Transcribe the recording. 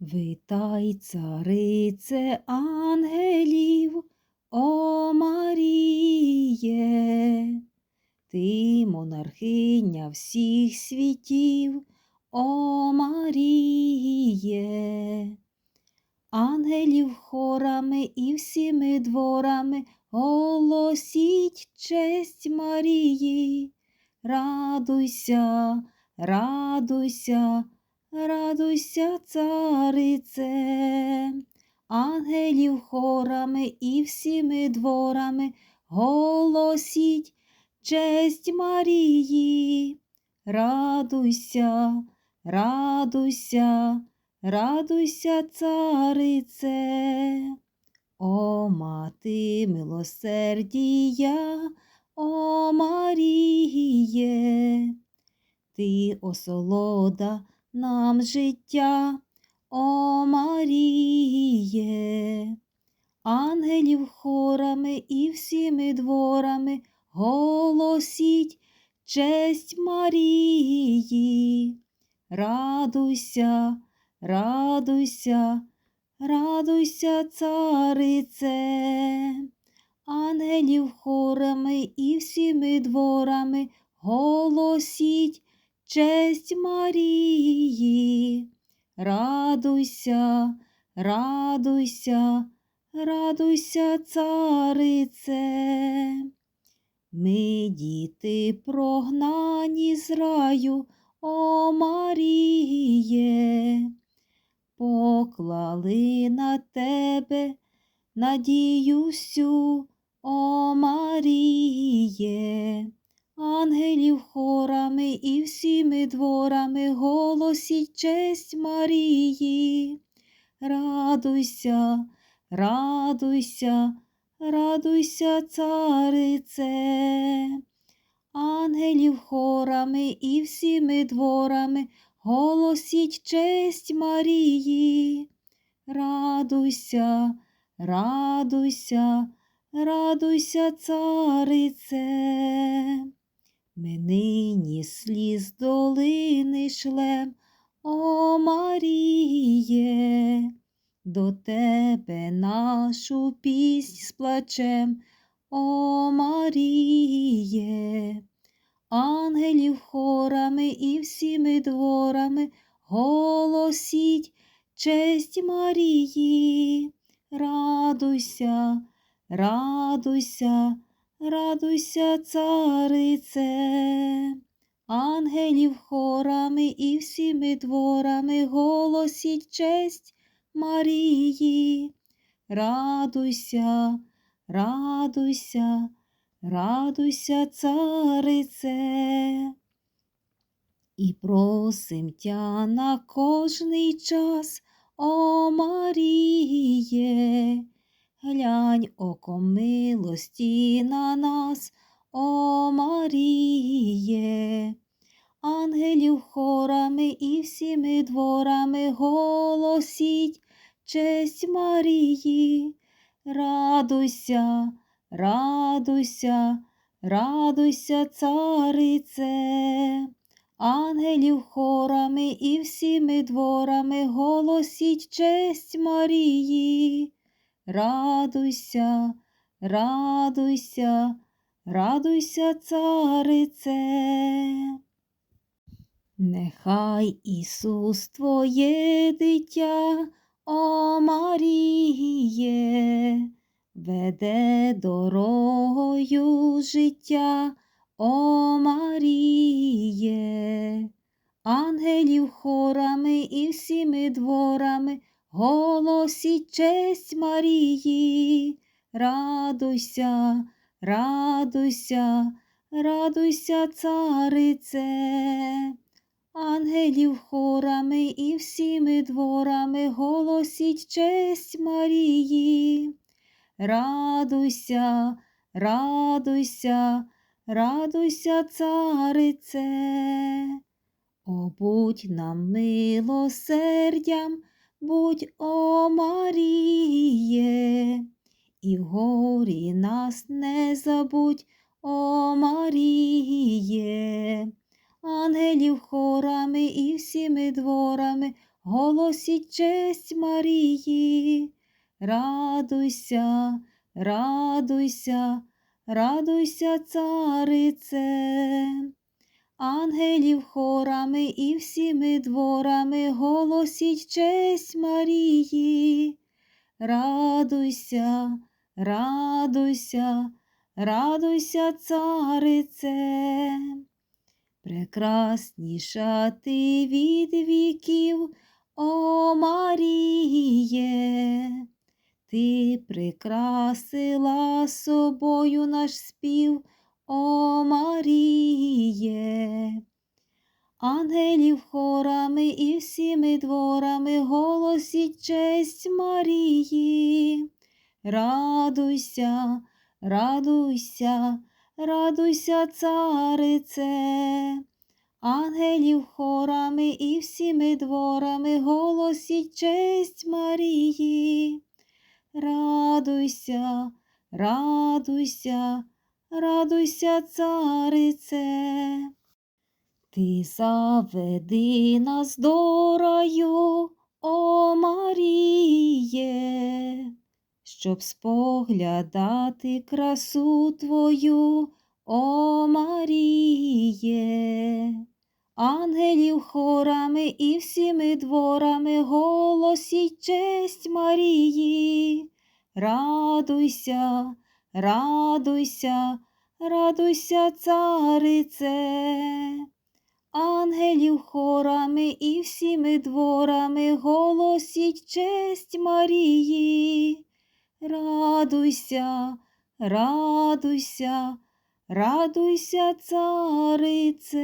Витай, царице ангелів, о Маріє, ти монархиня всіх світів, о Маріє, ангелів хорами і всіми дворами голосіть честь Марії, радуйся, радуйся. Радуйся, царице, ангелів хорами і всіми дворами голосіть честь Марії. Радуйся, радуйся, радуйся, царице. О, мати милосердія, о Маріє, ти осолода нам життя, о Маріє, ангелів хорами і всіми дворами голосіть честь Марії. Радуйся, радуйся, радуйся, царице, ангелів хорами і всіми дворами голосіть честь Марії, радуйся, радуйся, радуйся, царице. Ми, діти, прогнані з раю, о Маріє, поклали на тебе надію всю, о Маріє. Ангелів хорами і всіми дворами голосіть честь Марії. Радуйся, радуйся, радуйся, царице, ангелів хорами і всіми дворами голосіть честь Марії. Радуйся, радуйся, радуйся, царице. Сліз долини шлем, о Маріє, до тебе нашу піснь сплачем, о Маріє, ангелів хорами і всіми дворами голосіть честь Марії, радуйся, радуйся. Радуйся, царице, ангелів хорами і всіми дворами голосіть честь Марії. Радуйся, радуйся, радуйся, царице. І просим тя на кожний час, о Маріє. Глянь оком милості на нас, о Маріє, ангелів хорами і всіми дворами голосіть честь Марії, радуйся, радуйся, радуйся, царице, ангелів хорами і всіми дворами голосіть честь Марії. Радуйся, радуйся, радуйся, царице. Нехай Ісус Твоє дитя, о Маріє, веде дорогою життя, о Маріє, ангелів хорами і всіми дворами голосіть честь Марії, радуйся, радуйся, радуйся, царице, ангелів хорами і всіми дворами голосіть честь Марії, радуйся, радуйся, радуйся, царице. О, будь нам милосердям, будь о Маріє, і в горі нас не забудь, о Маріє, ангелів хорами і всіми дворами голосіть честь Марії. Радуйся, радуйся, радуйся, царице. Ангелів хорами і всіми дворами голосіть честь Марії. Радуйся, радуйся, радуйся, царице. Прекрасніша ти від віків, о Маріє, ти прикрасила собою наш спів, о Маріє. Ангелів хорами і всіми дворами голосіть честь Марії. Радуйся, радуйся, радуйся, царице. Ангелів хорами і всіми дворами голосіть честь Марії. Радуйся, радуйся, радуйся, царице. Ти заведи нас до раю, о Маріє, щоб споглядати красу Твою, о Маріє. Ангелів хорами і всіми дворами голосіть честь Марії. Радуйся, радуйся, радуйся, царице. Ангелів хорами і всіми дворами голосіть честь Марії. Радуйся, радуйся, радуйся, царице.